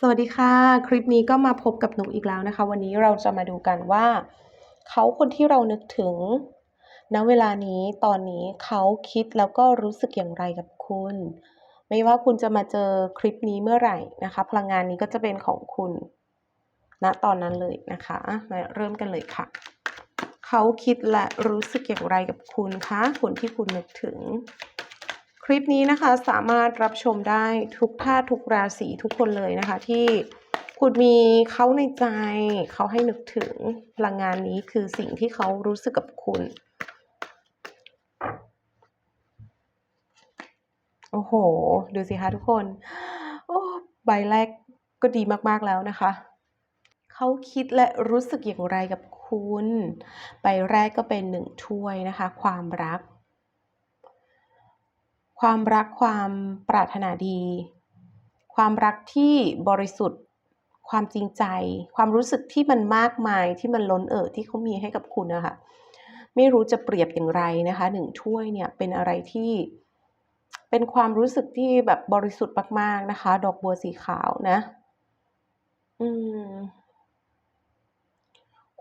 สวัสดีค่ะ คลิปนี้ก็มาพบกับหนูอีกแล้วนะคะ วันนี้เราจะมาดูกันว่า เขาคนที่เรานึกถึงณเวลานี้ตอนนี้เขาคิดแล้วก็รู้สึกอย่างไรกับคุณ ไม่ว่าคุณจะมาเจอคลิปนี้เมื่อไหร่นะคะ พลังงานนี้ก็จะเป็นของคุณณตอนนั้นเลยนะคะอะมาเริ่มกันเลยค่ะ เขาคิดและรู้สึกอย่างไรกับคุณคะคนที่คุณนึกถึง คลิปนี้นะคะสามารถรับชมได้ทุกท่าทุกราศีทุกคนเลยนะคะ ที่คุณมีเขาในใจ เขาให้นึกถึงพลังงานนี้คือสิ่งที่เขารู้สึกกับคุณ โอ้โห ดูสิคะทุกคน โอ้ใบแรกก็ดีมากๆแล้วนะคะ เขาคิดและรู้สึกอย่างไรกับคุณ ใบแรกก็เป็นหนึ่งถ้วยนะคะ ความรัก ความรักความปรารถนาดี ความรักที่บริสุทธิ์ ความจริงใจ ความรู้สึกที่มันมากมายที่มันล้นเอ่อที่เขามีให้กับคุณนะคะไม่รู้จะเปรียบอย่างไรนะคะหนึ่งถ้วยเนี่ยเป็นอะไรที่เป็นความรู้สึกที่แบบบริสุทธิ์มากๆนะคะ ดอกบัวสีขาวนะ อืม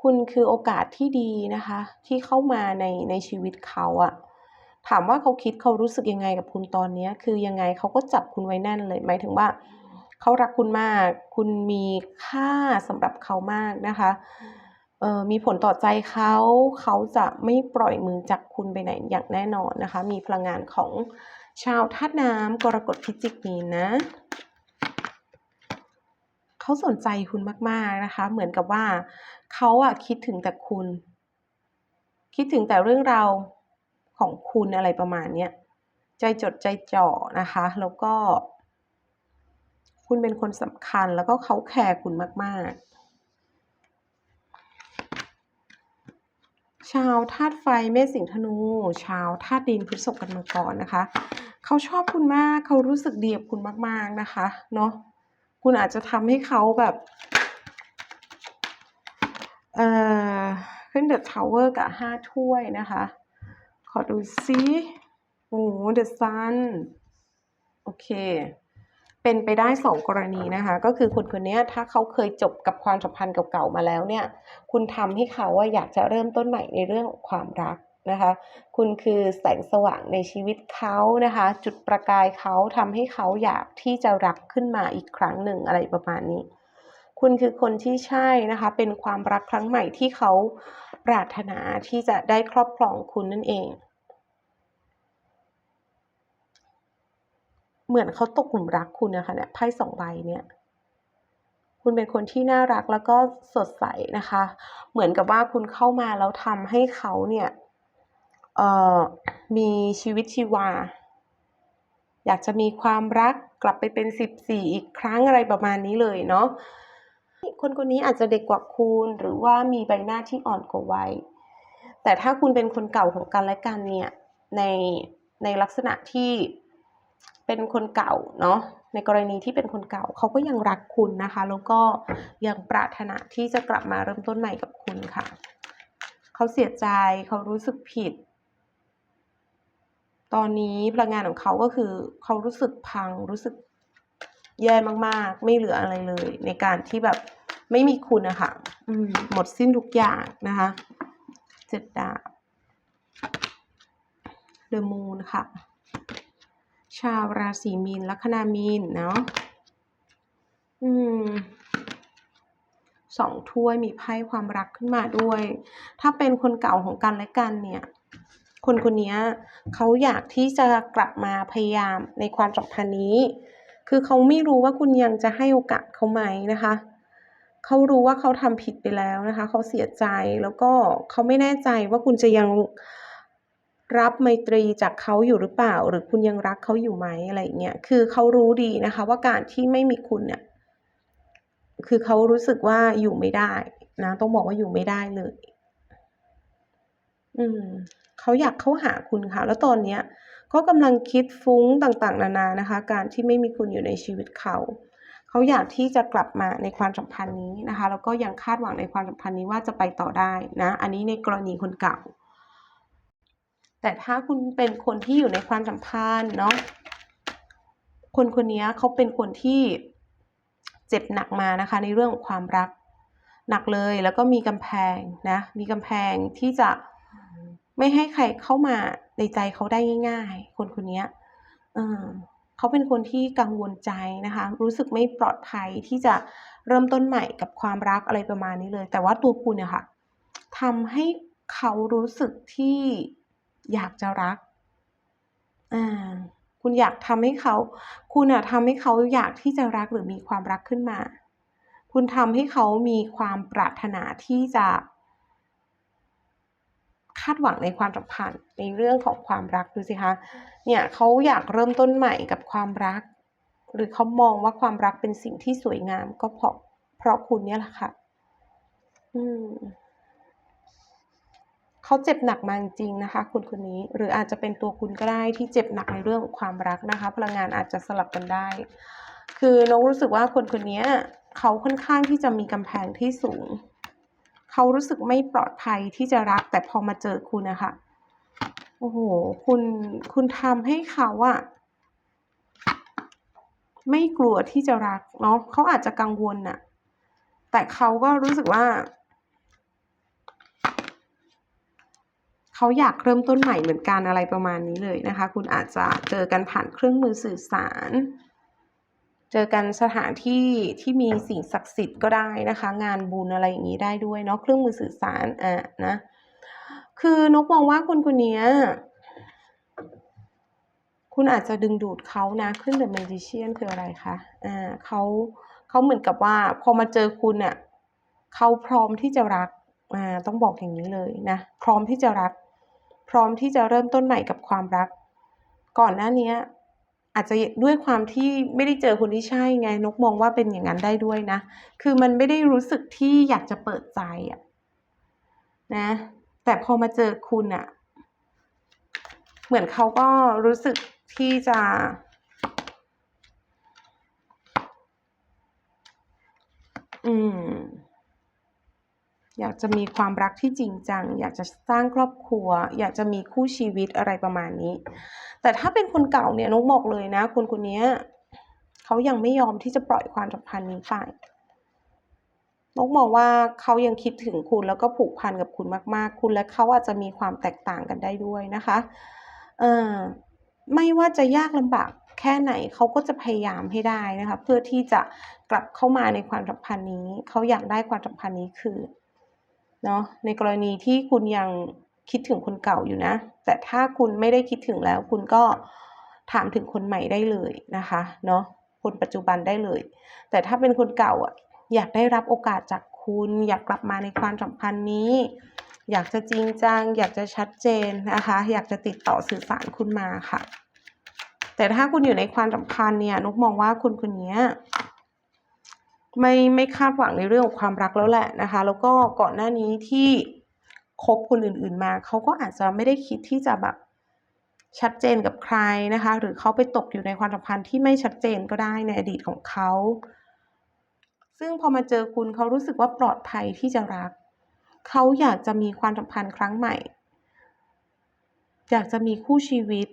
คุณคือโอกาสที่ดีนะคะ ที่เข้ามาในในชีวิตเขาอะ ถามว่าเขาคิดเขารู้สึกยังไงกับคุณตอนนี้คือยังไงเขาก็จับคุณไว้แน่นเลยหมายถึงว่าเขารักคุณมาก คุณมีค่าสำหรับเขามากนะคะเออมีผลต่อใจเขาเขาจะไม่ปล่อยมือจากคุณไปไหนอย่างแน่นอนนะคะ มีพลังงานของชาวธาตุน้ำกรกฎพิจิกมีนนะเขาสนใจคุณมาก ๆนะคะ เหมือนกับว่าเขาอะคิดถึงแต่คุณ คิดถึงแต่เรื่องเรา ของคุณอะไรประมาณเนี้ยใจจดใจจ่อนะคะ แล้วก็ คุณเป็นคนสำคัญแล้วก็เขาแคร์คุณมาก ๆชาวธาตุไฟเมษสิงห์ธนู ชาวธาตุดินพฤษภกันมังกรนนะคะ เขาชอบคุณมากเขารู้สึกดีกับคุณมาก ๆนะคะเนาะคุณอาจจะทำให้เขาแบบเอ่อขึ้น The Tower กับ5ถ้วยนะคะ ขอดูซิโอ้โฮ The Sun โอเค เป็นไปได้2กรณีนะคะ ก็คือคนคนนี้ถ้าเขาเคยจบกับความสัมพันธ์เก่าๆมาแล้วเนี่ย คุณทำให้เขาอะอยากจะเริ่มต้นใหม่ในเรื่องความรักนะคะ คุณคือแสงสว่างในชีวิตเขานะคะ จุดประกายเขาทำให้เขาอยากที่จะรักขึ้นมาอีกครั้งหนึ่งอะไรประมาณนี้ คุณคือคนที่ใช่นะคะ เป็นความรักครั้งใหม่ที่เขาปรารถนาที่จะได้ครอบครองคุณนั่นเอง เหมือนเขาตกหลุมรักคุณนะคะเนี่ยไพ่2ใบเนี่ยคุณเป็นคนที่น่ารักแล้วก็สดใสนะคะ เหมือนกับว่าคุณเข้ามาแล้วทำให้เขาเนี่ยเอ่อมีชีวิตชีวา อยากจะมีความรักกลับไปเป็น14อีกครั้งอะไรประมาณนี้เลยเนาะคนคนนี้อาจจะเด็กกว่าคุณหรือว่ามีใบหน้าที่อ่อนกว่าวัยแต่ถ้าคุณเป็นคนเก่าของกันและกันเนี่ยในในลักษณะที่ เป็นคนเก่าเนาะในกรณีที่เป็นคนเก่าเขาก็ยังรักคุณนะคะ แล้วก็ยังปรารถนาที่จะกลับมาเริ่มต้นใหม่กับคุณค่ะ เขาเสียใจเขารู้สึกผิด ตอนนี้พลังงานของเขาก็คือเขารู้สึกพังรู้สึกแย่มากๆ ไม่เหลืออะไรเลย ในการที่แบบไม่มีคุณนะคะหมดสิ้นทุกอย่างนะคะ7ดดาบ The Moon ค่ะ ชาวราศีมีนลัคนามีนเนาะอืม2ถ้วยมีไพ่ความรักขึ้นมาด้วย ถ้าเป็นคนเก่าของกันและกันเนี่ย คนคนนี้เขาอยากที่จะกลับมาพยายามในความสัมพันธ์นี้ คือเขาไม่รู้ว่าคุณยังจะให้โอกาสเขาไหมนะคะ เขารู้ว่าเขาทำผิดไปแล้วนะคะ เขาเสียใจแล้วก็เขาไม่แน่ใจว่าคุณจะยัง รับไมตรีจากเขาอยู่หรือเปล่า หรือคุณยังรักเขาอยู่ไหมอะไรเงี้ยคือเขารู้ดีนะคะ ว่าการที่ไม่มีคุณเนี่ยคือเขารู้สึกว่าอยู่ไม่ได้นะ ต้องบอกว่าอยู่ไม่ได้เลย อืมเขาอยากเข้าหาคุณค่ะ แล้วตอนเนี้ยก็กำลังคิดฟุ้งต่างๆ นานานะคะ การที่ไม่มีคุณอยู่ในชีวิตเขา เขาอยากที่จะกลับมาในความสัมพันธ์นี้นะคะ แล้วก็ยังคาดหวังในความสัมพันธ์นี้ว่าจะไปต่อได้นะ อันนี้ในกรณีคนเก่า แต่ถ้าคุณเป็นคนที่อยู่ในความสัมพันธ์เนาะคนคนนี้เขาเป็นคนที่เจ็บหนักมานะคะ ในเรื่องของความรักหนักเลยแล้วก็มีกำแพงนะมีกำแพงที่จะไม่ให้ใครเข้ามาในใจเขาได้ง่าย ๆ คนคนนี้เออเขาเป็นคนที่กังวลใจนะคะ รู้สึกไม่ปลอดภัยที่จะเริ่มต้นใหม่กับความรักอะไรประมาณนี้เลย แต่ว่าตัวคุณเนี่ยค่ะทำให้เขารู้สึกที่ อยากจะรัก อ่า คุณอยากทำให้เขา คุณอะทำให้เขาอยากที่จะรักหรือมีความรักขึ้นมา คุณทำให้เขามีความปรารถนาที่จะคาดหวังในความสัมพันธ์ในเรื่องของความรักดูสิคะ เนี่ยเขาอยากเริ่มต้นใหม่กับความรัก หรือเขามองว่าความรักเป็นสิ่งที่สวยงามก็เพราะเพราะคุณเนี่ยแหละค่ะ อืม เขาเจ็บหนักมาจริงนะคะ คุณคนนี้หรืออาจจะเป็นตัวคุณก็ได้ที่เจ็บหนักในเรื่องของความรักนะคะ พลังงานอาจจะสลับกันได้ คือนกรู้สึกว่าคนคนนี้เขาค่อนข้างที่จะมีกำแพงที่สูง เขารู้สึกไม่ปลอดภัยที่จะรักแต่พอมาเจอคุณนะคะโอ้โหคุณคุณทำให้เขาอะไม่กลัวที่จะรักเนาะเขาอาจจะกังวลน่ะ แต่เขาก็รู้สึกว่า เขาอยากเริ่มต้นใหม่เหมือนกันอะไรประมาณนี้เลยนะคะ คุณอาจจะเจอกันผ่านเครื่องมือสื่อสาร เจอกันสถานที่ที่มีสิ่งศักดิ์สิทธิ์ก็ได้นะคะ งานบุญอะไรอย่างนี้ได้ด้วยเนาะเครื่องมือสื่อสารอะนะคือนกมองว่าคนคนนี้คุณอาจจะดึงดูดเขานะขึ้นเดอะมจิเชียนคืออะไรคะอ่าเขาเขาเหมือนกับว่าพอมาเจอคุณอะเขาพร้อมที่จะรักอ่าต้องบอกอย่างนี้เลยนะ พร้อมที่จะรัก ร้อมที่จะเริ่มต้นใหม่กับความรัก ก่อนหน้านี้อาจจะด้วยความที่ไม่ได้เจอคนที่ใช่ไงนกมองว่าเป็นอย่างนั้นได้ด้วยนะ คือมันไม่ได้รู้สึกที่อยากจะเปิดใจอะนะ แต่พอมาเจอคุณอะเหมือนเขาก็รู้สึกที่จะอืม อยากจะมีความรักที่จริงจัง อยากจะสร้างครอบครัว อยากจะมีคู่ชีวิตอะไรประมาณนี้ แต่ถ้าเป็นคนเก่าเนี่ยนกบอกเลยนะ คนคนนี้เขายังไม่ยอมที่จะปล่อยความสัมพันธ์นี้ไปนกมองว่าเขายังคิดถึงคุณแล้วก็ผูกพันกับคุณมาก ๆ คุณและเขาอาจจะมีความแตกต่างกันได้ด้วยนะคะเออไม่ว่าจะยากลำบากแค่ไหนเขาก็จะพยายามให้ได้นะคะ เพื่อที่จะกลับเข้ามาในความสัมพันธ์นี้ เขาอยากได้ความสัมพันธ์นี้คือ เนาะในกรณีที่คุณยังคิดถึงคนเก่าอยู่นะ แต่ถ้าคุณไม่ได้คิดถึงแล้ว คุณก็ถามถึงคนใหม่ได้เลยนะคะเนาะคนปัจจุบันได้เลย แต่ถ้าเป็นคนเก่าอะอยากได้รับโอกาสจากคุณอยากกลับมาในความสัมพันธ์นี้ อยากจะจริงจัง อยากจะชัดเจนนะคะ อยากจะติดต่อสื่อสารคุณมาค่ะ แต่ถ้าคุณอยู่ในความสัมพันธ์เนี่ยนกมองว่าคุณคนนี้ ไม่ไม่คาดหวังในเรื่องของความรักแล้วแหละนะคะ แล้วก็ก่อนหน้านี้ที่คบคนอื่นๆมาเขาก็อาจจะไม่ได้คิดที่จะแบบชัดเจนกับใครนะคะ หรือเขาไปตกอยู่ในความสัมพันธ์ที่ไม่ชัดเจนก็ได้ในอดีตของเขา ซึ่งพอมาเจอคุณเขารู้สึกว่าปลอดภัยที่จะรัก เขาอยากจะมีความสัมพันธ์ครั้งใหม่ อยากจะมีคู่ชีวิต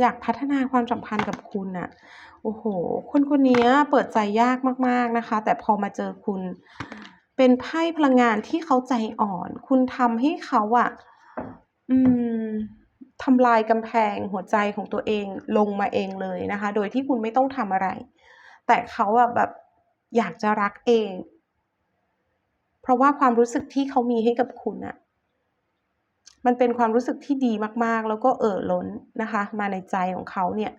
อยากพัฒนาความสัมพันธ์กับคุณน่ะโอ้โห คนคนนี้เปิดใจยากมากๆนะคะ แต่พอมาเจอคุณ เป็นไพ่พลังงานที่เขาใจอ่อน คุณทำให้เขาอะอืมทำลายกำแพงหัวใจของตัวเองลงมาเองเลยนะคะ โดยที่คุณไม่ต้องทำอะไร แต่เขาอะแบบอยากจะรักเอง เพราะว่าความรู้สึกที่เขามีให้กับคุณอะ มันเป็นความรู้สึกที่ดีมากๆ แล้วก็เอ่อล้นนะคะ มาในใจของเขาเนี่ย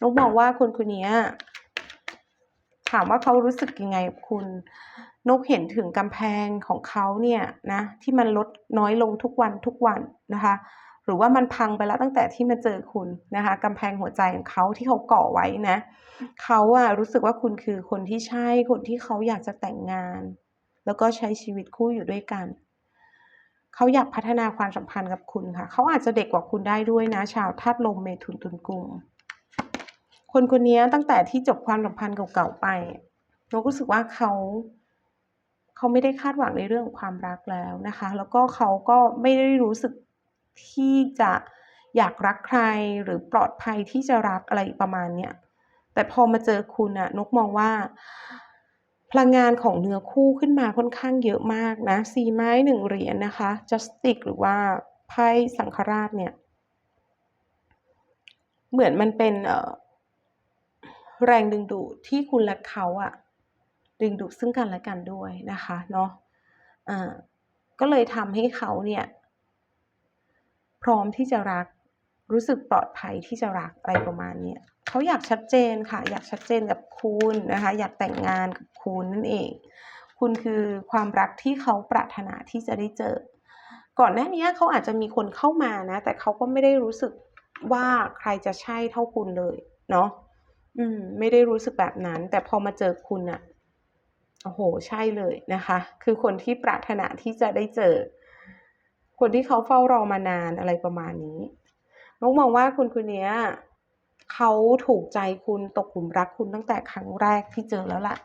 นกมองว่าคนคนนี้ถามว่าเขารู้สึกยังไงกับคุณนกเห็นถึงกำแพงของเขาเนี่ยนะที่มันลดน้อยลงทุกวันทุกวันนะคะ หรือว่ามันพังไปแล้วตั้งแต่ที่มาเจอคุณนะคะกำแพงหัวใจของเขาที่เขาก่อไว้นะเขาอะรู้สึกว่าคุณคือคนที่ใช่คนที่เขาอยากจะแต่งงาน แล้วก็ใช้ชีวิตคู่อยู่ด้วยกัน เขาอยากพัฒนาความสัมพันธ์กับคุณค่ะ เขาอาจจะเด็กกว่าคุณได้ด้วยนะ ชาวธาตุลมเมถุนตุลกุมคนคนนี้ตั้งแต่ที่จบความสัมพันธ์เก่าๆไปเรารู้สึกว่าเขาเขาไม่ได้คาดหวังในเรื่องของความรักแล้วนะคะ แล้วก็เขาก็ไม่ได้รู้สึกที่จะอยากรักใครหรือปลอดภัยที่จะรักอะไรประมาณเนี้ยแต่พอมาเจอคุณอะนกมองว่า พลังงานของเนื้อคู่ขึ้นมาค่อนข้างเยอะมากนะสีไม้หนึ่งเหรียญนะคะ justice หรือว่าไพ่สังฆราชเนี่ยเหมือนมันเป็นแรงดึงดูดที่คุณและเขาอะดึงดูดซึ่งกันและกันด้วยนะคะเนาะอ่าก็เลยทำให้เขาเนี่ยพร้อมที่จะรักรู้สึกปลอดภัยที่จะรักอะไรประมาณเนี้ย เขาอยากชัดเจนค่ะ อยากชัดเจนกับคุณนะคะ อยากแต่งงานกับคุณนั่นเอง คุณคือความรักที่เขาปรารถนาที่จะได้เจอ ก่อนหน้านี้เขาอาจจะมีคนเข้ามานะ แต่เขาก็ไม่ได้รู้สึกว่าใครจะใช่เท่าคุณเลย เนาะอืม ไม่ได้รู้สึกแบบนั้น แต่พอมาเจอคุณอะโอ้โห ใช่เลยนะคะ คือคนที่ปรารถนาที่จะได้เจอ คนที่เขาเฝ้ารอมานานอะไรประมาณนี้นกมองว่าคุณคนนี้ เขาถูกใจคุณตกหลุมรักคุณตั้งแต่ครั้งแรกที่เจอแล้วล่ะ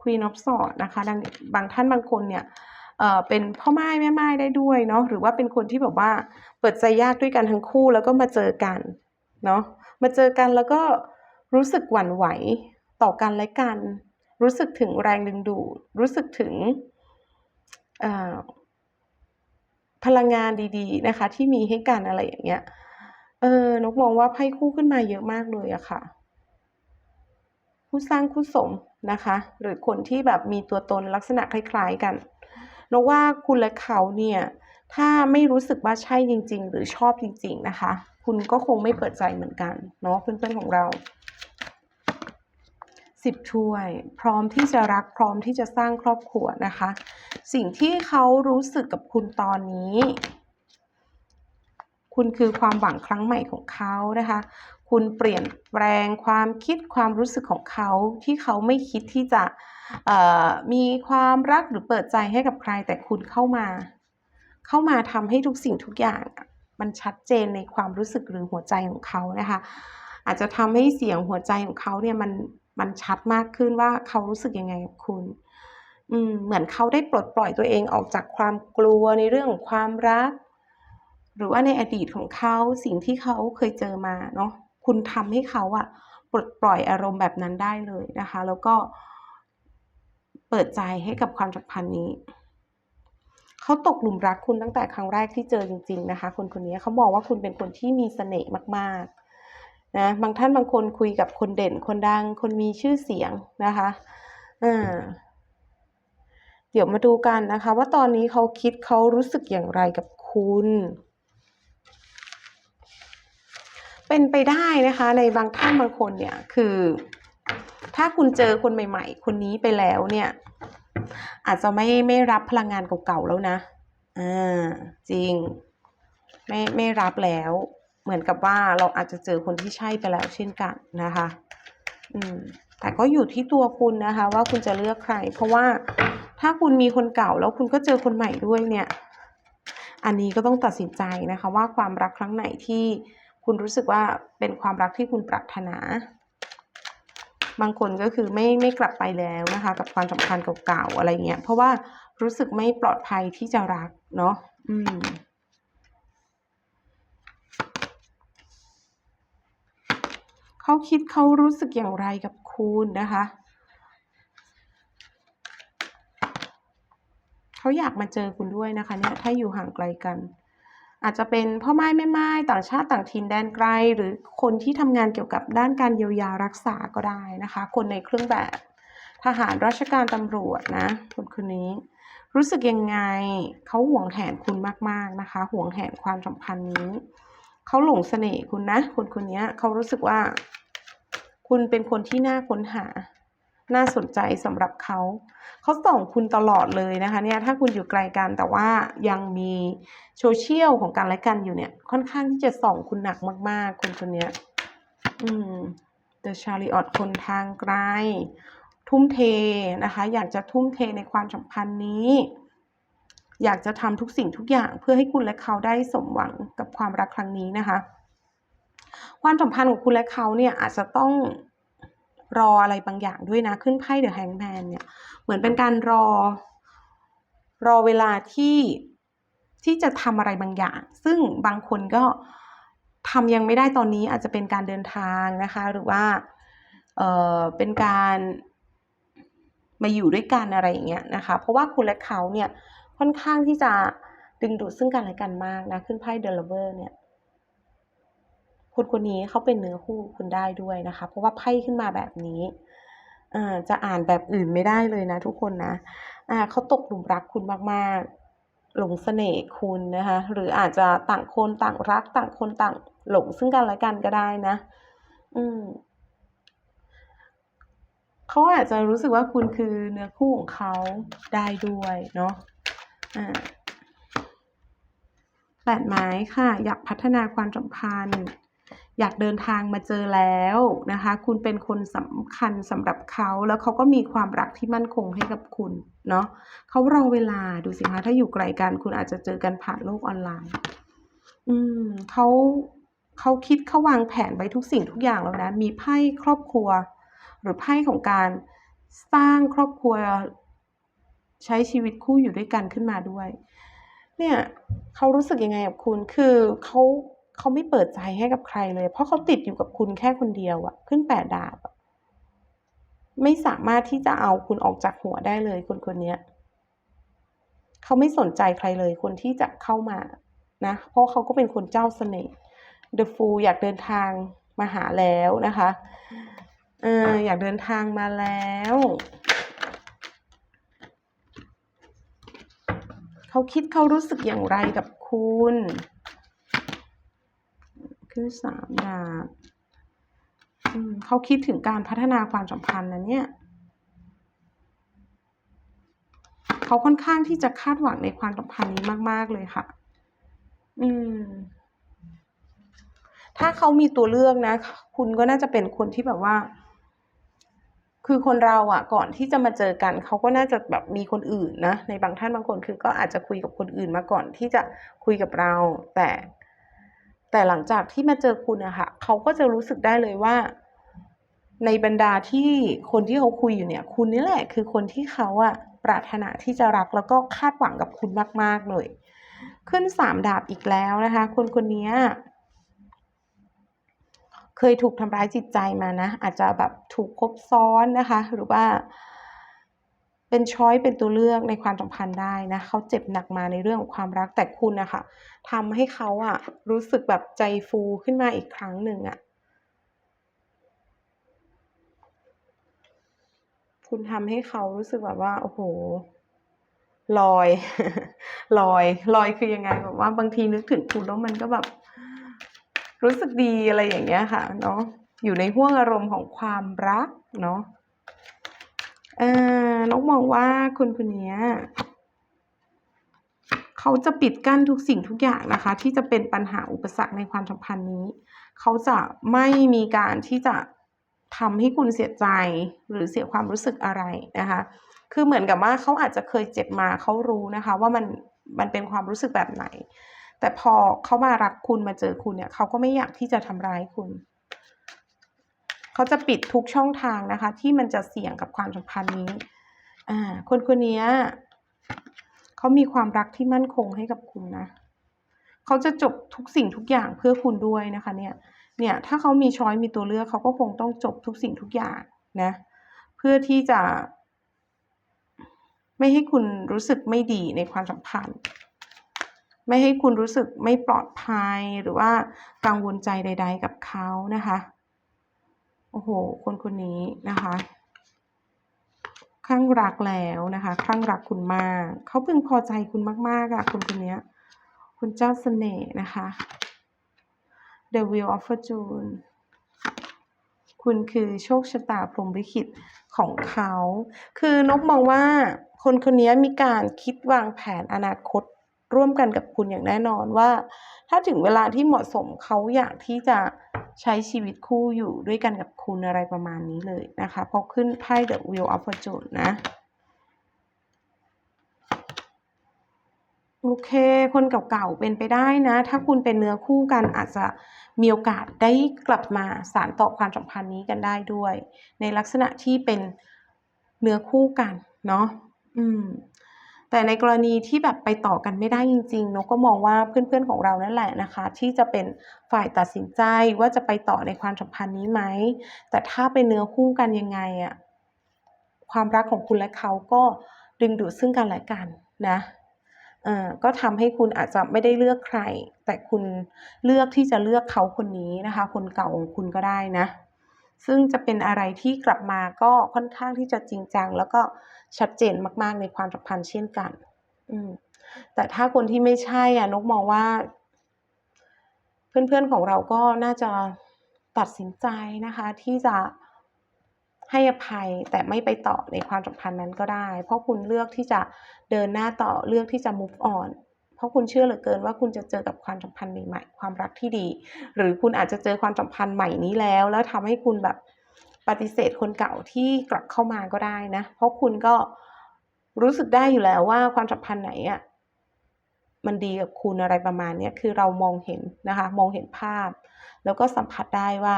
Queen of Swords นะคะดังบางท่านบางคนเนี่ยเออเป็นพ่อไม้แม่ไม้ได้ด้วยเนาะหรือว่าเป็นคนที่แบบว่าเปิดใจยากด้วยกันทั้งคู่แล้วก็มาเจอกันเนาะมาเจอกันแล้วก็รู้สึกหวั่นไหวต่อกันและกัน รู้สึกถึงแรงดึงดูดรู้สึกถึง พลังงานดีๆนะคะ ที่มีให้กันอะไรอย่างเงี้ย เออนกมองว่าไพ่คู่ขึ้นมาเยอะมากเลยอะค่ะ คู่สร้างคู่สมนะคะ หรือคนที่แบบมีตัวตนลักษณะคล้ายๆกันนกว่าคุณและเขาเนี่ยถ้าไม่รู้สึกว่าใช่จริง ๆ หรือชอบจริง ๆนะคะ คุณก็คงไม่เปิดใจเหมือนกันเนาะเพื่อนๆของเราสิบถ้วย พร้อมที่จะรักพร้อมที่จะสร้างครอบครัวนะคะ สิ่งที่เขารู้สึกกับคุณตอนนี้ คุณคือความหวังครั้งใหม่ของเขานะคะ คุณเปลี่ยนแปลงความคิดความรู้สึกของเขาที่เขาไม่คิดที่จะมีความรักหรือเปิดใจให้กับใคร แต่คุณเข้ามา เข้ามาทำให้ทุกสิ่งทุกอย่างมันชัดเจนในความรู้สึกหรือหัวใจของเขานะคะ อาจจะทำให้เสียงหัวใจของเขาเนี่ยมันมันชัดมากขึ้นว่าเขารู้สึกยังไงกับคุณ เหมือนเขาได้ปลดปล่อยตัวเองออกจากความกลัวในเรื่องของความรัก หรือว่าในอดีตของเขาสิ่งที่เขาเคยเจอมาเนาะคุณทำให้เขาอะปลดปล่อยอารมณ์แบบนั้นได้เลยนะคะ แล้วก็เปิดใจให้กับความสัมพันธ์นี้เขาตกหลุมรักคุณตั้งแต่ครั้งแรกที่เจอจริง ๆนะคะ คนคนนี้เขามองว่าคุณเป็นคนที่มีเสน่ห์มากๆนะบางท่านบางคนคุยกับคนเด่นคนดัง คนมีชื่อเสียงนะคะอ่า ดี๋ยวมาดูกันนะคะ ว่าตอนนี้เขาคิดเขารู้สึกอย่างไรกับคุณ เป็นไปได้นะคะ ในบางท่านบางคนเนี่ยคือ ถ้าคุณเจอคนใหม่ ๆ คนนี้ไปแล้วเนี่ย อาจจะไม่ไม่รับพลังงานเก่าๆแล้วนะอ่าจริง ไม่ไม่รับแล้วเหมือนกับว่าเราอาจจะเจอคนที่ใช่ไปแล้วเช่นกันนะคะ อืมแต่ก็อยู่ที่ตัวคุณนะคะ ว่าคุณจะเลือกใคร เพราะว่า ถ้าคุณมีคนเก่าแล้วคุณก็เจอคนใหม่ด้วยเนี่ย อันนี้ก็ต้องตัดสินใจนะคะว่าความรักครั้งไหนที่คุณรู้สึกว่าเป็นความรักที่คุณปรารถนา บางคนก็คือไม่ไม่กลับไปแล้วนะคะ กับความสัมพันธ์เก่าๆอะไรเงี้ยเพราะว่ารู้สึกไม่ปลอดภัยที่จะรักเนาะอืมเขาคิดเขารู้สึกอย่างไรกับคุณนะคะ เขาอยากมาเจอคุณด้วยนะคะเนี่ยถ้าอยู่ห่างไกลกัน อาจจะเป็นพ่อไม้แม่ไม้ต่างชาติต่างถิ่นแดนไกล หรือคนที่ทำงานเกี่ยวกับด้านการเยียวยารักษาก็ได้นะคะ คนในเครื่องแบบทหารราชการตำรวจนะคนคนนี้รู้สึกยังไงเขาห่วงแหนคุณมากๆนะคะห่วงแหนความสัมพันธ์นี้เขาหลงเสน่ห์คุณนะคนคนนี้เขารู้สึกว่า คุณเป็นคนที่น่าค้นหา น่าสนใจสำหรับเขา เขาส่องคุณตลอดเลยนะคะเนี่ยถ้าคุณอยู่ไกลกันแต่ว่ายังมีโซเชียลของกันและกันอยู่เนี่ยค่อนข้างที่จะส่องคุณหนักมาก ๆ คนคนนี้อืม The Chariot คนทางไกล ทุ่มเทนะคะ อยากจะทุ่มเทในความสัมพันธ์นี้ อยากจะทำทุกสิ่งทุกอย่างเพื่อให้คุณและเขาได้สมหวังกับความรักครั้งนี้นะคะ ความสัมพันธ์ของคุณและเขาเนี่ยอาจจะต้อง รออะไรบางอย่างด้วยนะ ขึ้นไพ่เดอะแฮงแมนเนี่ย เหมือนเป็นการรอ รอเวลาที่ที่จะทำอะไรบางอย่าง ซึ่งบางคนก็ทำยังไม่ได้ตอนนี้อาจจะเป็นการเดินทางนะคะ หรือว่าเออเป็นการมาอยู่ด้วยกันอะไรอย่างเงี้ยนะคะ เพราะว่าคุณและเขาเนี่ยค่อนข้างที่จะดึงดูดซึ่งกันและกันมากนะ ขึ้นไพ่เดลเวอร์เนี่ย คนคนนี้เขาเป็นเนื้อคู่คุณได้ด้วยนะคะ เพราะว่าไพ่ขึ้นมาแบบนี้จะอ่านแบบอื่นไม่ได้เลยนะทุกคนนะอ่าเขาตกหลุมรักคุณมากๆ หลงเสน่ห์คุณนะคะ หรืออาจจะต่างคนต่างรักต่างคนต่างหลงซึ่งกันและกันก็ได้นะ อืมเขาอาจจะรู้สึกว่าคุณคือเนื้อคู่ของเขาได้ด้วยเนาะอ่าแปดไม้ค่ะ อยากพัฒนาความสัมพันธ์ อยากเดินทางมาเจอแล้วนะคะ คุณเป็นคนสำคัญสำหรับเขา แล้วเขาก็มีความรักที่มั่นคงให้กับคุณเนาะเขารอเวลาดูสิคะถ้าอยู่ไกลกันคุณอาจจะเจอกันผ่านโลกออนไลน์ อืมเขาเขาคิดเขาวางแผนไว้ทุกสิ่งทุกอย่างแล้วนะ มีไพ่ครอบครัว หรือไพ่ของการสร้างครอบครัวใช้ชีวิตคู่อยู่ด้วยกันขึ้นมาด้วย เนี่ยเขารู้สึกยังไงกับคุณคือเขา เขาไม่เปิดใจให้กับใครเลย เพราะเขาติดอยู่กับคุณแค่คนเดียวอะขึ้นแปดดาบไม่สามารถที่จะเอาคุณออกจากหัวได้เลยคนคนนี้เขาไม่สนใจใครเลยคนที่จะเข้ามานะ เพราะเขาก็เป็นคนเจ้าเสน่ห์ The Fool อยากเดินทางมาหาแล้วนะคะเอออยากเดินทางมาแล้วเขาคิดเขารู้สึกอย่างไรกับคุณ ขึ้นสามดาบอืมเขาคิดถึงการพัฒนาความสัมพันธ์นะเนี่ย เขาค่อนข้างที่จะคาดหวังในความสัมพันธ์นี้มาก ๆ เลยค่ะ อืม ถ้าเขามีตัวเลือกนะ คุณก็น่าจะเป็นคนที่แบบว่า คือคนเราอะก่อนที่จะมาเจอกัน เขาก็น่าจะแบบมีคนอื่นนะ ในบางท่านบางคนคือก็อาจจะคุยกับคนอื่นมาก่อนที่จะคุยกับเรา แต่ แต่หลังจากที่มาเจอคุณอะค่ะเขาก็จะรู้สึกได้เลยว่า ในบรรดาที่คนที่เขาคุยอยู่เนี่ย คุณนี่แหละ คือคนที่เขาอะปรารถนาที่จะรักแล้วก็คาดหวังกับคุณมาก ๆ เลย ขึ้นสามดาบอีกแล้วนะคะ คนคนนี้เคยถูกทำร้ายจิตใจมานะ อาจจะแบบถูกคบซ้อนนะคะ หรือว่า เป็นช้อยเป็นตัวเลือกในความสัมพันธ์ได้นะเขาเจ็บหนักมาในเรื่องของความรักแต่คุณนะคะทำให้เขาอะรู้สึกแบบใจฟูขึ้นมาอีกครั้งหนึ่งอะคุณทำให้เขารู้สึกแบบว่า โอ้โหลอยลอยลอยคือยังไงแบบว่าบางทีนึกถึงคุณแล้วมันก็แบบ รู้สึกดีอะไรอย่างเงี้ยค่ะ เนาะอยู่ในห่วงอารมณ์ของความรักเนาะ เออนกมองว่าคนคนนี้เขาจะปิดกั้นทุกสิ่งทุกอย่างนะคะ ที่จะเป็นปัญหาอุปสรรคในความสัมพันธ์นี้ เขาจะไม่มีการที่จะทำให้คุณเสียใจหรือเสียความรู้สึกอะไรนะคะ คือเหมือนกับว่าเขาอาจจะเคยเจ็บมาเขารู้นะคะ ว่ามันมันเป็นความรู้สึกแบบไหน แต่พอเขามารักคุณมาเจอคุณเนี่ยเขาก็ไม่อยากที่จะทำร้ายคุณ เขาจะปิดทุกช่องทางนะคะ ที่มันจะเสี่ยงกับความสัมพันธ์นี้อ่าคนคนนี้เขามีความรักที่มั่นคงให้กับคุณนะเขาจะจบทุกสิ่งทุกอย่างเพื่อคุณด้วยนะคะ เนี่ย เนี่ย ถ้าเขามีช้อยมีตัวเลือกเขาก็คงต้องจบทุกสิ่งทุกอย่างนะ เพื่อที่จะ ไม่ให้คุณรู้สึกไม่ดีในความสัมพันธ์ ไม่ให้คุณรู้สึกไม่ปลอดภัยหรือว่ากังวลใจใด ๆ กับเขานะคะ โอ้โห คนคนนี้นะคะคลั่งรักแล้วนะคะคลั่งรักคุณมากเขาพึงพอใจคุณมากๆอะคนคนนี้คุณเจ้าเสน่ห์นะคะ The Wheel of Fortune คุณคือโชคชะตาพรหมลิขิตของเขา คือนกมองว่าคนคนนี้มีการคิดวางแผนอนาคต ร่วมกันกับคุณอย่างแน่นอนว่า ถ้าถึงเวลาที่เหมาะสมเขาอยากที่จะใช้ชีวิตคู่อยู่ด้วยกันกับคุณอะไรประมาณนี้เลยนะคะพอขึ้นไพ่ The Wheel of Fortune นะโอเค คนเก่าๆเป็นไปได้นะ ถ้าคุณเป็นเนื้อคู่กันอาจจะมีโอกาสได้กลับมาสานต่อความสัมพันธ์นี้กันได้ด้วย ในลักษณะที่เป็นเนื้อคู่กันเนาะอืม แต่ในกรณีที่แบบไปต่อกันไม่ได้จริงๆนกก็มองว่าเพื่อนๆของเรานั่นแหละนะคะ ที่จะเป็นฝ่ายตัดสินใจว่าจะไปต่อในความสัมพันธ์นี้ไหม แต่ถ้าเป็นเนื้อคู่กันยังไงอะความรักของคุณและเขาก็ดึงดูดซึ่งกันและกันนะเอ่อก็ทำให้คุณอาจจะไม่ได้เลือกใคร แต่คุณเลือกที่จะเลือกเขาคนนี้นะคะ คนเก่าของคุณก็ได้นะ ซึ่งจะเป็นอะไรที่กลับมาก็ค่อนข้างที่จะจริงจัง แล้วก็ชัดเจนมาก ๆ ในความสัมพันธ์เช่นกัน อืม แต่ถ้าคนที่ไม่ใช่อะนกมองว่า เพื่อนๆของเราก็น่าจะตัดสินใจนะคะ ที่จะให้อภัยแต่ไม่ไปต่อในความสัมพันธ์นั้นก็ได้ เพราะคุณเลือกที่จะเดินหน้าต่อเลือกที่จะ move on เพราะคุณเชื่อเหลือเกินว่าคุณจะเจอกับความสัมพันธ์ใหม่ๆ ความรักที่ดี หรือคุณอาจจะเจอความสัมพันธ์ใหม่นี้แล้ว แล้วทำให้คุณแบบปฏิเสธคนเก่าที่กลับเข้ามาก็ได้นะ เพราะคุณก็รู้สึกได้อยู่แล้วว่าความสัมพันธ์ไหนอะมันดีกับคุณอะไรประมาณนี้คือเรามองเห็นนะคะ มองเห็นภาพ แล้วก็สัมผัสได้ว่า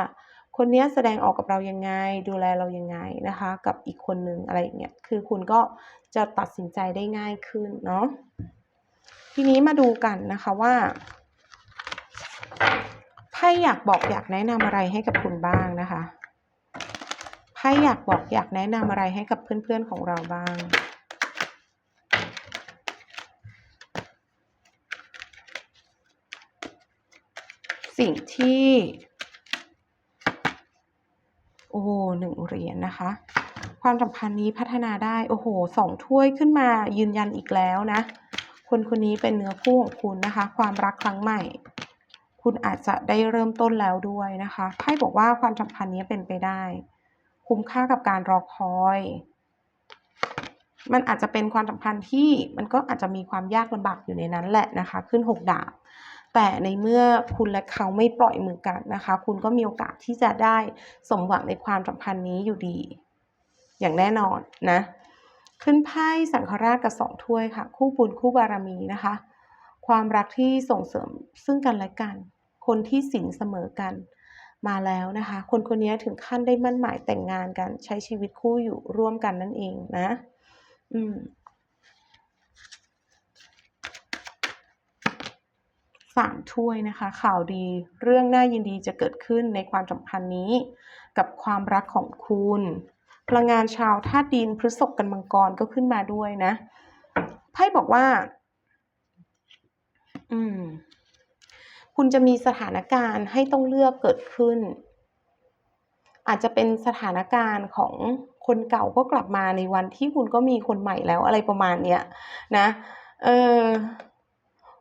คนนี้แสดงออกกับเรายังไง ดูแลเรายังไงนะคะ กับอีกคนนึงอะไรอย่างเงี้ยคือคุณก็จะตัดสินใจได้ง่ายขึ้นเนาะ ทีนี้มาดูกันนะคะว่าไพ่อยากบอกอยากแนะนำอะไรให้กับคุณบ้างนะคะไพ่อยากบอกอยากแนะนำอะไรให้กับเพื่อนๆของเราบ้างสิ่งที่โอ้หหนึ่งเหรียญนะคะ ความสัมพันธ์นี้พัฒนาได้ โอ้โหสองถ้วยขึ้นมายืนยันอีกแล้วนะ คนคนนี้เป็นเนื้อคู่ของคุณนะคะ ความรักครั้งใหม่ คุณอาจจะได้เริ่มต้นแล้วด้วยนะคะไพ่บอกว่าความสัมพันธ์นี้เป็นไปได้ คุ้มค่ากับการรอคอย มันอาจจะเป็นความสัมพันธ์ที่มันก็อาจจะมีความยากลำบากอยู่ในนั้นแหละนะคะ ขึ้นหกดาบแต่ในเมื่อคุณและเขาไม่ปล่อยมือกันนะคะ คุณก็มีโอกาสที่จะได้สมหวังในความสัมพันธ์นี้อยู่ดี อย่างแน่นอนนะ ขึ้นไพ่สังฆราชกับสองถ้วยค่ะ คู่บุญคู่บารมีนะคะ ความรักที่ส่งเสริมซึ่งกันและกัน คนที่สินเสมอกันมาแล้วนะคะ คนคนนี้ถึงขั้นได้มั่นหมายแต่งงานกันใช้ชีวิตคู่อยู่ร่วมกันนั่นเองนะ อืมสามถ้วยนะคะ ข่าวดีเรื่องน่ายินดีจะเกิดขึ้นในความสัมพันธ์นี้ กับความรักของคุณ พลังงานชาวธาตุดินพฤษภกันมังกรก็ขึ้นมาด้วยนะไพ่บอกว่า อืม คุณจะมีสถานการณ์ให้ต้องเลือกเกิดขึ้น อาจจะเป็นสถานการณ์ของคนเก่าก็กลับมาในวันที่คุณก็มีคนใหม่แล้วอะไรประมาณเนี้ยนะ เออ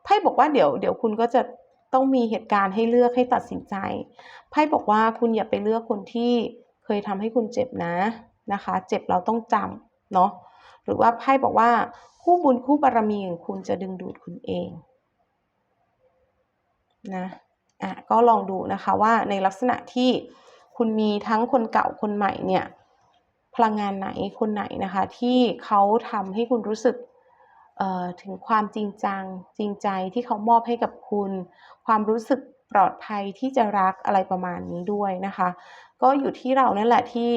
ไพ่บอกว่าเดี๋ยวเดี๋ยวคุณก็จะต้องมีเหตุการณ์ให้เลือกให้ตัดสินใจ ไพ่บอกว่าคุณอย่าไปเลือกคนที่เคยทำให้คุณเจ็บนะ นะคะ เจ็บเราต้องจำเนาะหรือว่าไพ่บอกว่าคู่บุญคู่บารมีของคุณจะดึงดูดคุณเองนะอะก็ลองดูนะคะว่าในลักษณะที่คุณมีทั้งคนเก่าคนใหม่เนี่ยพลังงานไหนคนไหนนะคะที่เขาทำให้คุณรู้สึกถึงความจริงจังจริงใจที่เขามอบให้กับคุณ ความรู้สึกปลอดภัยที่จะรักอะไรประมาณนี้ด้วยนะคะ ก็อยู่ที่เรานั่นแหละที่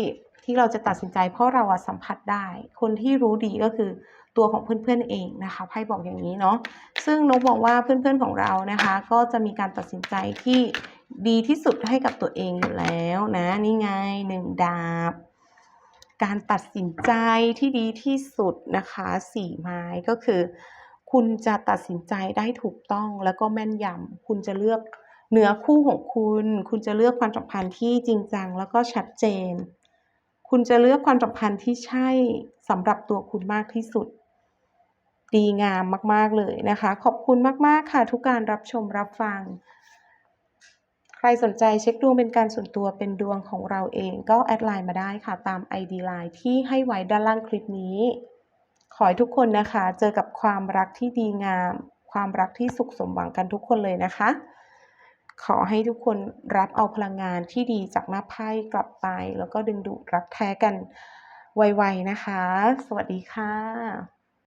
ที่เราจะตัดสินใจเพราะเราสัมผัสได้ คนที่รู้ดีก็คือตัวของเพื่อนๆเองนะคะไพ่บอกอย่างนี้เนาะซึ่งนกบอกว่าเพื่อนๆของเรานะคะ ก็จะมีการตัดสินใจที่ดีที่สุดให้กับตัวเองอยู่แล้วนะนี่ไงหนึ่งดาบ การตัดสินใจที่ดีที่สุดนะคะสี่ไม้ก็คือ คุณจะตัดสินใจได้ถูกต้องแล้วก็แม่นยำคุณจะเลือกเนื้อคู่ของคุณ คุณจะเลือกความสัมพันธ์ที่จริงจังแล้วก็ชัดเจน คุณจะเลือกความสัมพันธ์ที่ใช่สำหรับตัวคุณมากที่สุด ดีงามมาก ๆ เลยนะคะ ขอบคุณมาก ๆ ค่ะ ทุกการรับชมรับฟัง ใครสนใจเช็คดวงเป็นการส่วนตัวเป็นดวงของเราเองก็แอดไลน์มาได้ค่ะ ตาม ID Line ที่ให้ไว้ด้านล่างคลิปนี้ ขอให้ทุกคนนะคะ เจอกับความรักที่ดีงาม ความรักที่สุขสมหวังกันทุกคนเลยนะคะ ขอให้ทุกคนรับเอาพลังงานที่ดีจากหน้าไพ่กลับไป แล้วก็ดึงดูดรักแท้กันไวๆนะคะ สวัสดีค่ะ